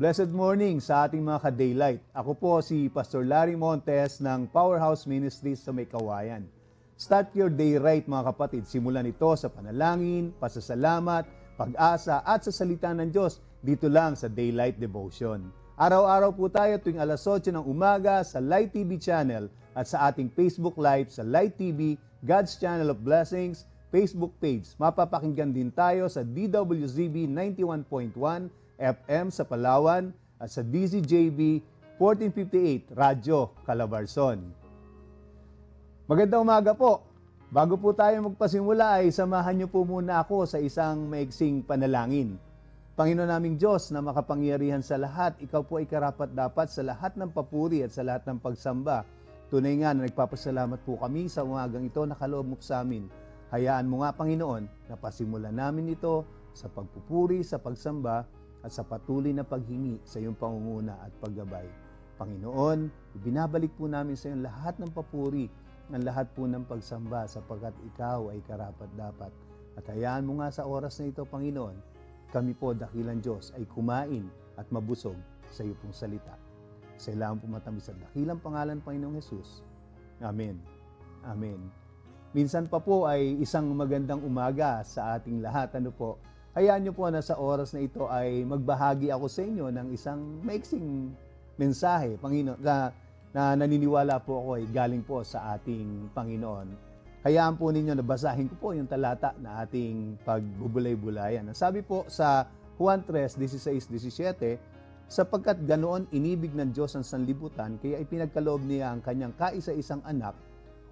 Blessed morning sa ating mga ka-daylight. Ako po si Pastor Larry Montes ng Powerhouse Ministries sa May Kawayan. Start your day right mga kapatid. Simulan ito sa panalangin, pasasalamat, pag-asa at sa salita ng Diyos dito lang sa Daylight Devotion. Araw-araw po tayo tuwing alas 8 ng umaga sa Light TV channel at sa ating Facebook Live sa Light TV, God's Channel of Blessings, Facebook page. Mapapakinggan din tayo sa DWZB 91.1 FM sa Palawan at sa DZJB 1458 Radyo Calabarzon. Magandang umaga po. Bago po tayo magpasimula ay samahan niyo po muna ako sa isang maiksing panalangin. Panginoon naming Diyos na makapangyarihan sa lahat, ikaw po ay karapat dapat sa lahat ng papuri at sa lahat ng pagsamba. Tunay nga na nagpapasalamat po kami sa umagang ito na kaloob mo sa amin. Hayaan mo nga Panginoon na pasimulan namin ito sa pagpupuri, sa pagsamba at sa patuloy na paghingi sa iyong pangunguna at paggabay. Panginoon, ibinabalik po namin sa iyo lahat ng papuri, ng lahat po ng pagsamba sapagkat ikaw ay karapat dapat. At hayaan mo nga sa oras na ito, Panginoon, kami po, dakilang Diyos, ay kumain at mabusog sa iyo pong salita. Sa ilang pumatamis sa dakilang pangalan, Panginoong Jesus. Amen. Amen. Minsan pa po ay isang magandang umaga sa ating lahat. Ano po? Hayaan niyo po na sa oras na ito ay magbahagi ako sa inyo ng isang maiksing mensahe, Panginoon, na, na naniniwala po ako ay galing po sa ating Panginoon. Hayaan po ninyo na basahin ko po yung talata na ating pagbubulay-bulayan. Sabi po sa Juan 3, 16, 17, sapagkat ganoon inibig ng Diyos ang sanlibutan, kaya ipinagkaloob niya ang kanyang kaisa-isang anak,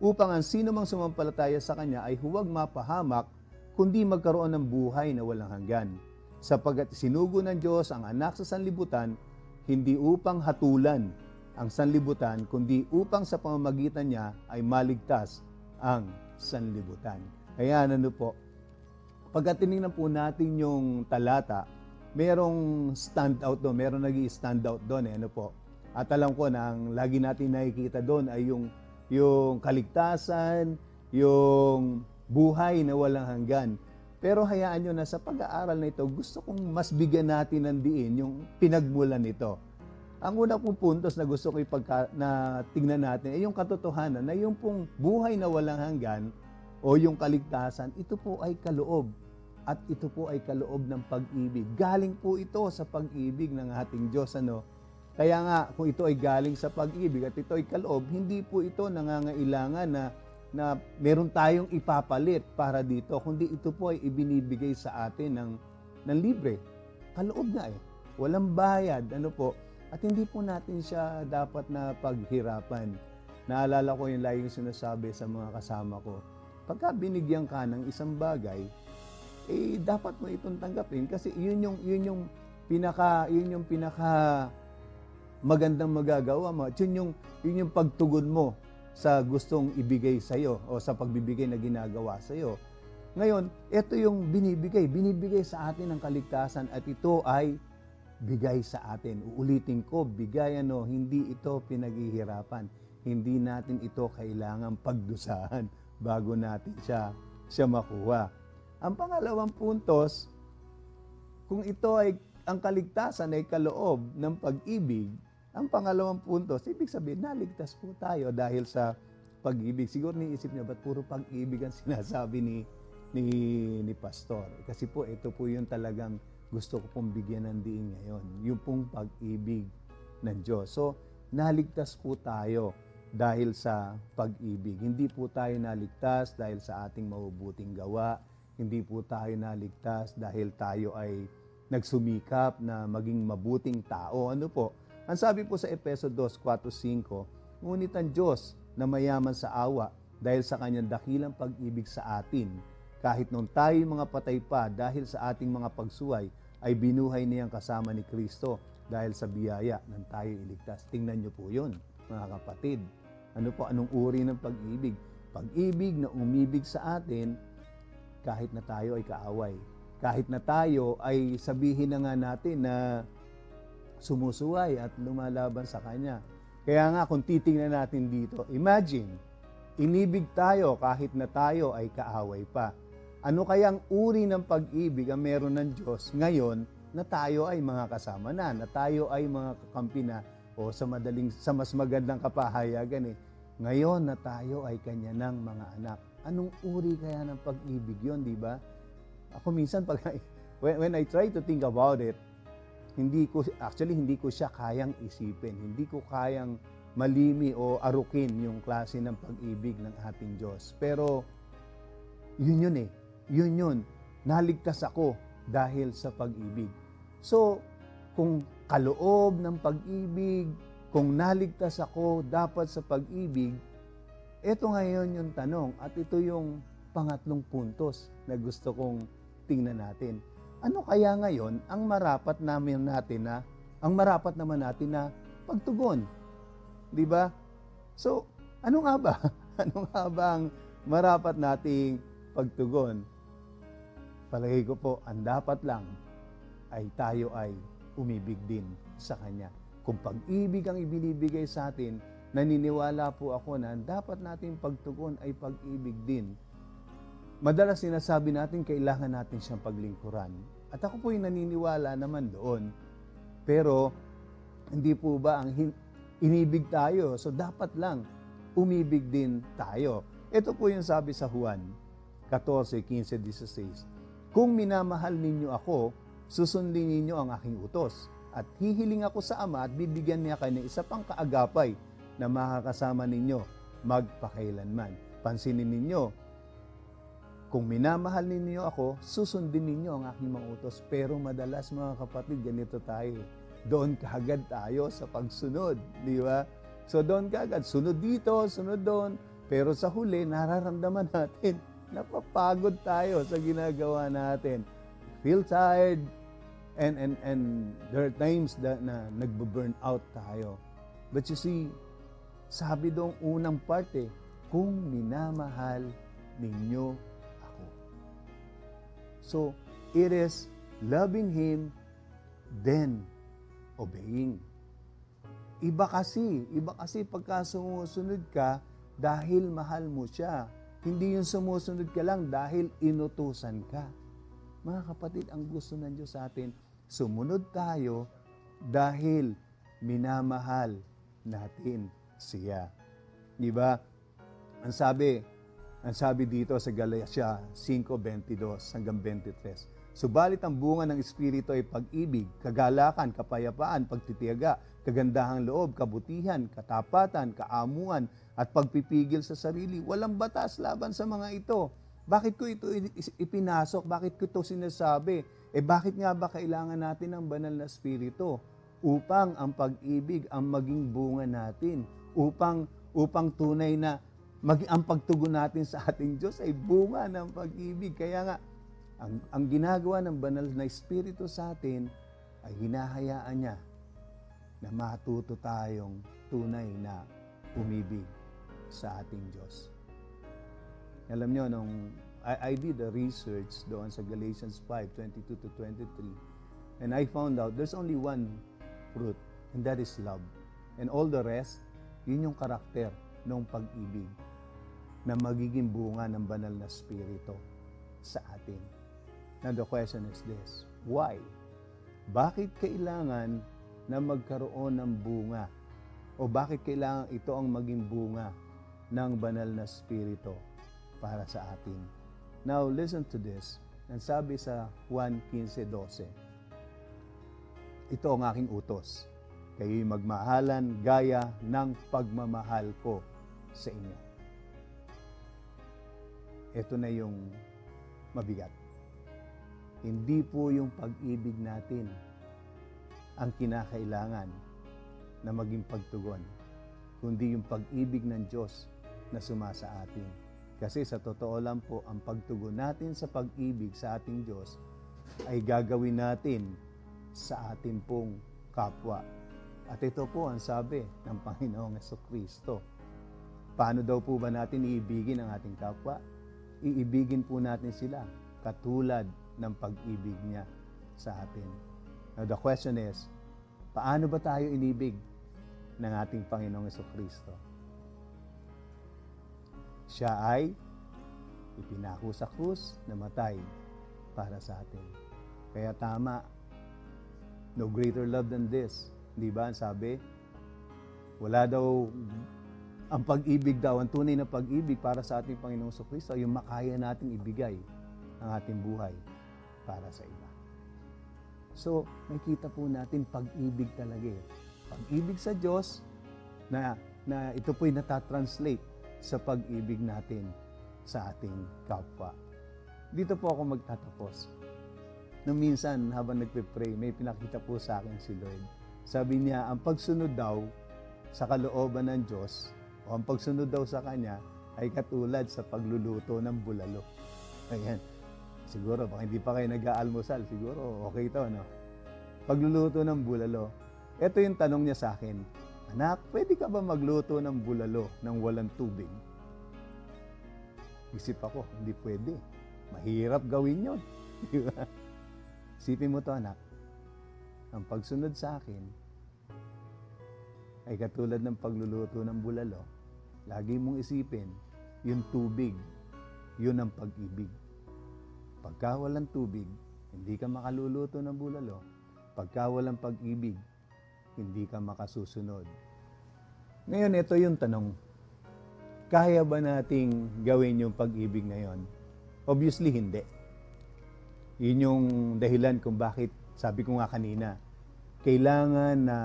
upang ang sino mang sumampalataya sa kanya ay huwag mapahamak, kundi magkaroon ng buhay na walang hanggan. Sapagkat sinugo ng Diyos ang anak sa sanlibutan, hindi upang hatulan ang sanlibutan, kundi upang sa pamamagitan niya ay maligtas ang sanlibutan. Kaya ano po, pagka po natin yung talata, merong stand out doon, merong nag stand out doon eh, ano po. At alam ko na ang lagi natin nakikita doon ay yung yung kaligtasan, yung buhay na walang hanggan. Pero hayaan nyo na sa pag-aaral na ito, gusto kong mas bigyan natin ng diin yung pinagmulan nito. Ang una pong puntos na gusto ko ipagka, na tingnan natin ay yung katotohanan na yung pong buhay na walang hanggan o yung kaligtasan, ito po ay kaloob at ito po ay kaloob ng pag-ibig. Galing po ito sa pag-ibig ng ating Diyos. Ano? Kaya nga, kung ito ay galing sa pag-ibig at ito ay kaloob, hindi po ito nangangailangan na na meron tayong ipapalit para dito, kundi ito po ay ibinibigay sa atin ng, ng libre. Kaloob nga eh. Walang bayad. Ano po? At hindi po natin siya dapat na paghirapan. Naalala ko yung laging sinasabi sa mga kasama ko, pagka binigyan ka ng isang bagay, eh dapat mo itong tanggapin kasi yun yung yun yung pinaka yun yung pinaka magandang magagawa mo. Yun yung yun yung pagtugon mo sa gustong ibigay sa iyo o sa pagbibigay na ginagawa sa iyo. Ngayon, ito yung binibigay, binibigay sa atin ang kaligtasan at ito ay bigay sa atin. Uulitin ko, bigay ano, hindi ito pinaghihirapan. Hindi natin ito kailangan pagdusahan bago natin siya, siya makuha. Ang pangalawang puntos, kung ito ay ang kaligtasan ay kaloob ng pag-ibig, ang pangalawang puntos, ibig sabihin, naligtas po tayo dahil sa pag-ibig. Siguro niisip niyo, ba't puro pag-ibig ang sinasabi ni, ni, ni Pastor? Kasi po, ito po yung talagang gusto ko pong bigyan ng diin ngayon. Yung pong pag-ibig ng Diyos. So, naligtas po tayo dahil sa pag-ibig. Hindi po tayo naligtas dahil sa ating mabubuting gawa. Hindi po tayo naligtas dahil tayo ay nagsumikap na maging mabuting tao. Ano po? Ang sabi po sa Epeso 2, 4, 5, Ngunit ang Diyos na mayaman sa awa dahil sa kanyang dakilang pag-ibig sa atin, kahit nung tayo mga patay pa dahil sa ating mga pagsuway, ay binuhay niyang kasama ni Kristo dahil sa biyaya ng tayo iligtas. Tingnan niyo po yun, mga kapatid. Ano po, anong uri ng pag-ibig? Pag-ibig na umibig sa atin kahit na tayo ay kaaway. Kahit na tayo ay sabihin na nga natin na sumusuway at lumalaban sa Kanya. Kaya nga kung titingnan natin dito, imagine, inibig tayo kahit na tayo ay kaaway pa. Ano kayang uri ng pag-ibig ang meron ng Diyos ngayon na tayo ay mga kasama na, na tayo ay mga kakampi na, o sa madaling, sa mas magandang kapahayagan eh, ngayon na tayo ay kanya ng mga anak. Anong uri kaya ng pag-ibig yon, di ba? Ako minsan pag when, when I try to think about it, hindi ko actually hindi ko siya kayang isipin. Hindi ko kayang malimi o arukin yung klase ng pag-ibig ng ating Diyos. Pero yun yun eh. Yun yun. Naligtas ako dahil sa pag-ibig. So, kung kaloob ng pag-ibig, kung naligtas ako dapat sa pag-ibig, ito ngayon yung tanong at ito yung pangatlong puntos na gusto kong tingnan natin. Ano kaya ngayon ang marapat namin natin na ang marapat naman natin na pagtugon? 'Di ba? So, ano nga ba? Ano nga ba ang marapat nating pagtugon? Palagay ko po, ang dapat lang ay tayo ay umibig din sa Kanya. Kung pag-ibig ang ibinibigay sa atin, naniniwala po ako na dapat nating pagtugon ay pag-ibig din. Madalas sinasabi natin kailangan natin siyang paglingkuran. At ako po yung naniniwala naman doon. Pero hindi po ba ang inibig tayo? So dapat lang umibig din tayo. Ito po yung sabi sa Juan 14, 15, 16. Kung minamahal ninyo ako, susundin ninyo ang aking utos. At hihiling ako sa Ama at bibigyan niya kayo ng isa pang kaagapay na makakasama ninyo magpakailanman. Pansinin ninyo, kung minamahal ninyo ako, susundin ninyo ang aking mga utos. Pero madalas mga kapatid, ganito tayo. Doon kaagad tayo sa pagsunod, di ba? So doon kaagad, sunod dito, sunod doon. Pero sa huli, nararamdaman natin, napapagod tayo sa ginagawa natin. Feel tired, and and and there are times that na nagbo-burn out tayo. But you see, sabi doong unang part eh, kung minamahal ninyo. So, it is loving Him, then obeying. Iba kasi, iba kasi pagka sumusunod ka dahil mahal mo siya. Hindi yung sumusunod ka lang dahil inutusan ka. Mga kapatid, ang gusto ng Diyos sa atin, sumunod tayo dahil minamahal natin siya. Di ba? Ang sabi, ang sabi dito sa Galatia 5:22 hanggang 23. Subalit ang bunga ng Espiritu ay pag-ibig, kagalakan, kapayapaan, pagtitiyaga, kagandahang loob, kabutihan, katapatan, kaamuan, at pagpipigil sa sarili. Walang batas laban sa mga ito. Bakit ko ito ipinasok? Bakit ko ito sinasabi? Eh bakit nga ba kailangan natin ng banal na Espiritu? Upang ang pag-ibig ang maging bunga natin. Upang, upang tunay na mag, ang pagtugon natin sa ating Diyos ay bunga ng pag-ibig. Kaya nga, ang, ang ginagawa ng banal na Espiritu sa atin ay hinahayaan niya na matuto tayong tunay na umibig sa ating Diyos. Alam nyo, nung I, I did a research doon sa Galatians 5, 22 to 23, and I found out there's only one fruit, and that is love. And all the rest, yun yung karakter ng pag-ibig na magiging bunga ng banal na spirito sa atin. Now the question is this, why? Bakit kailangan na magkaroon ng bunga? O bakit kailangan ito ang maging bunga ng banal na spirito para sa atin? Now listen to this. Ang sabi sa Juan 15.12, Ito ang aking utos. Kayo'y magmahalan gaya ng pagmamahal ko sa inyo. Ito na yung mabigat. Hindi po yung pag-ibig natin ang kinakailangan na maging pagtugon, kundi yung pag-ibig ng Diyos na sumasa atin. Kasi sa totoo lang po, ang pagtugon natin sa pag-ibig sa ating Diyos ay gagawin natin sa ating pong kapwa. At ito po ang sabi ng Panginoong Kristo. Paano daw po ba natin iibigin ang ating kapwa? Iibigin po natin sila katulad ng pag-ibig niya sa atin. Now the question is, paano ba tayo inibig ng ating Panginoong Kristo? Siya ay ipinako sa krus, namatay para sa atin. Kaya tama, no greater love than this. Di ba? Sabi, wala daw ang pag-ibig daw, ang tunay na pag-ibig para sa ating Panginoong Kristo, yung makaya nating ibigay ang ating buhay para sa iba. So, makita po natin pag-ibig talaga eh. Pag-ibig sa Diyos na, na ito po'y natatranslate sa pag-ibig natin sa ating kapwa. Dito po ako magtatapos. Nung minsan, habang nagpe-pray, may pinakita po sa akin si Lord. Sabi niya, ang pagsunod daw sa kalooban ng Diyos, o ang pagsunod daw sa Kanya, ay katulad sa pagluluto ng bulalo. Ayan. Siguro, baka hindi pa kayo nag-aalmusal, siguro okay to, no? Pagluluto ng bulalo. Ito yung tanong niya sa akin, Anak, pwede ka ba magluto ng bulalo ng walang tubig? Isip ako, hindi pwede. Mahirap gawin yon. Di ba? Isipin mo to, anak. Ang pagsunod sa akin ay katulad ng pagluluto ng bulalo. Lagi mong isipin, yung tubig, yun ang pag-ibig. Pagka walang tubig, hindi ka makaluluto ng bulalo. Pagka walang pag-ibig, hindi ka makasusunod. Ngayon, ito yung tanong. Kaya ba nating gawin yung pag-ibig ngayon? Obviously, hindi. Yun yung dahilan kung bakit, sabi ko nga kanina, kailangan na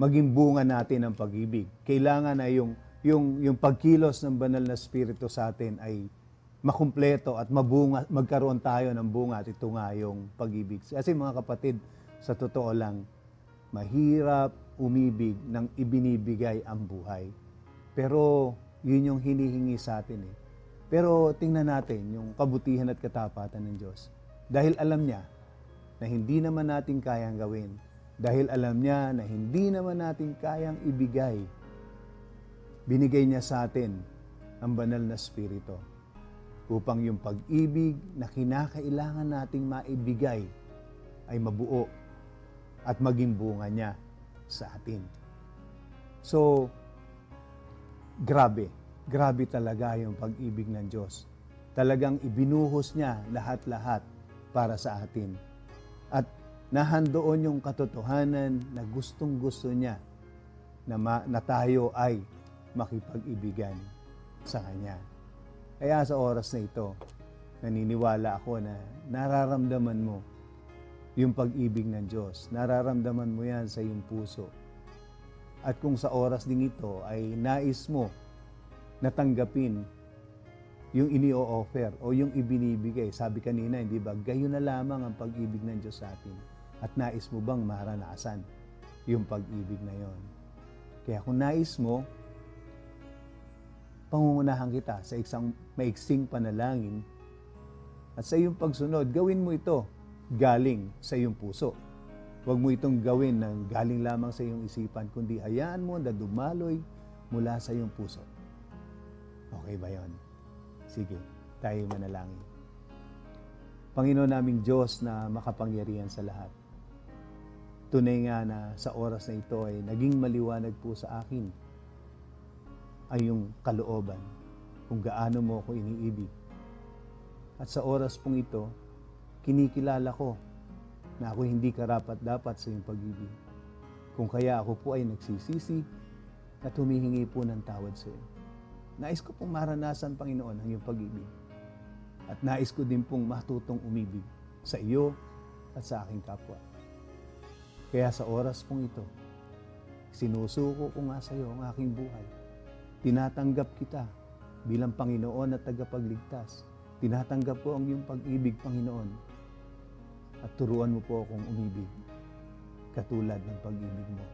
maging bunga natin ang pag-ibig. Kailangan na yung, yung, yung pagkilos ng banal na spirito sa atin ay makumpleto at mabunga, magkaroon tayo ng bunga at ito nga yung pag-ibig. Kasi mga kapatid, sa totoo lang, mahirap umibig ng ibinibigay ang buhay. Pero yun yung hinihingi sa atin eh. Pero tingnan natin yung kabutihan at katapatan ng Diyos. Dahil alam niya na hindi naman natin kayang gawin. Dahil alam niya na hindi naman natin kayang ibigay. Binigay niya sa atin ang banal na spirito upang yung pag-ibig na kinakailangan nating maibigay ay mabuo at maging bunga niya sa atin. So, grabe. Grabe talaga yung pag-ibig ng Diyos. Talagang ibinuhos niya lahat-lahat para sa atin. At nahandoon yung katotohanan na gustong-gusto niya na, ma- na tayo ay makipag-ibigan sa Kanya. Kaya sa oras na ito, naniniwala ako na nararamdaman mo yung pag-ibig ng Diyos. Nararamdaman mo yan sa iyong puso. At kung sa oras ding ito ay nais mo natanggapin yung ini-offer o yung ibinibigay. Sabi kanina, hindi ba, gayon na lamang ang pag-ibig ng Diyos sa atin. At nais mo bang maranasan yung pag-ibig na yon? Kaya kung nais mo, pangungunahan kita sa isang maiksing panalangin at sa iyong pagsunod, gawin mo ito galing sa iyong puso. Huwag mo itong gawin ng galing lamang sa iyong isipan, kundi hayaan mo na dumaloy mula sa iyong puso. Okay ba yon? Sige, tayo manalangin. Panginoon naming Diyos na makapangyarihan sa lahat. Tunay nga na sa oras na ito ay naging maliwanag po sa akin ay yung kalooban kung gaano mo ako iniibig. At sa oras pong ito, kinikilala ko na ako hindi karapat-dapat sa iyong pag-ibig. Kung kaya ako po ay nagsisisi at humihingi po ng tawad sa iyo. Nais ko pong maranasan, Panginoon, ang iyong pag-ibig. At nais ko din pong matutong umibig sa iyo at sa aking kapwa. Kaya sa oras pong ito, sinusuko ko nga sa iyo ang aking buhay. Tinatanggap kita bilang Panginoon at tagapagligtas. Tinatanggap ko ang iyong pag-ibig, Panginoon. At turuan mo po akong umibig katulad ng pag-ibig mo.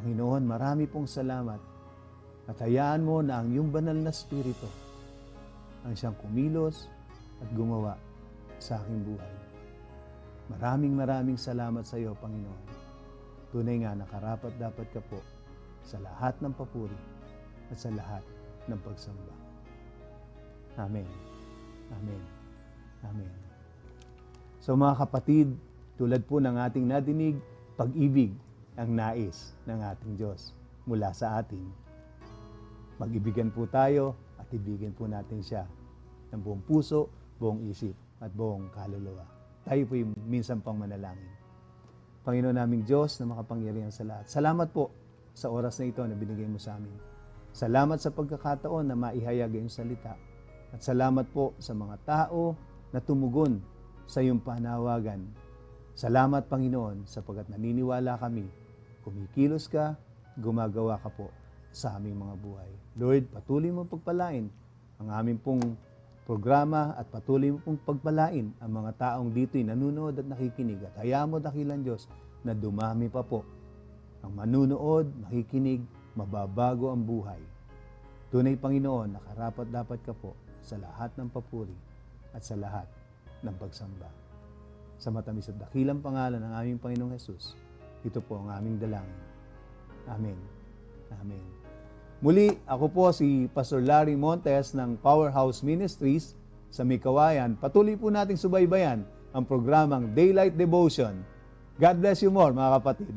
Panginoon, marami pong salamat at hayaan mo na ang iyong banal na spirito ang siyang kumilos at gumawa sa aking buhay. Maraming maraming salamat sa iyo, Panginoon. Tunay nga, nakarapat dapat ka po sa lahat ng papuri at sa lahat ng pagsamba. Amen. Amen. Amen. So mga kapatid, tulad po ng ating nadinig, pag-ibig ang nais ng ating Diyos mula sa atin. Mag-ibigan po tayo at ibigin po natin siya ng buong puso, buong isip at buong kaluluwa. Tayo po yung minsan pang manalangin. Panginoon naming Diyos na makapangyarihan sa lahat. Salamat po sa oras na ito na binigay mo sa amin. Salamat sa pagkakataon na maihayag ang salita. At salamat po sa mga tao na tumugon sa iyong panawagan. Salamat Panginoon sapagkat naniniwala kami, kumikilos ka, gumagawa ka po sa aming mga buhay. Lord, patuloy mo pagpalain ang aming pong programa at patuloy mo pong pagpalain ang mga taong dito'y nanonood at nakikinig at hayaan mo dakilan Diyos na dumami pa po ang manunood, makikinig, mababago ang buhay. Tunay Panginoon, nakarapat dapat ka po sa lahat ng papuri at sa lahat ng pagsamba. Sa matamis at dakilang pangalan ng aming Panginoong Yesus, ito po ang aming dalangin. Amen. Amen. Muli, ako po si Pastor Larry Montes ng Powerhouse Ministries sa Mikawayan. Patuloy po nating subaybayan ang programang Daylight Devotion. God bless you more, mga kapatid.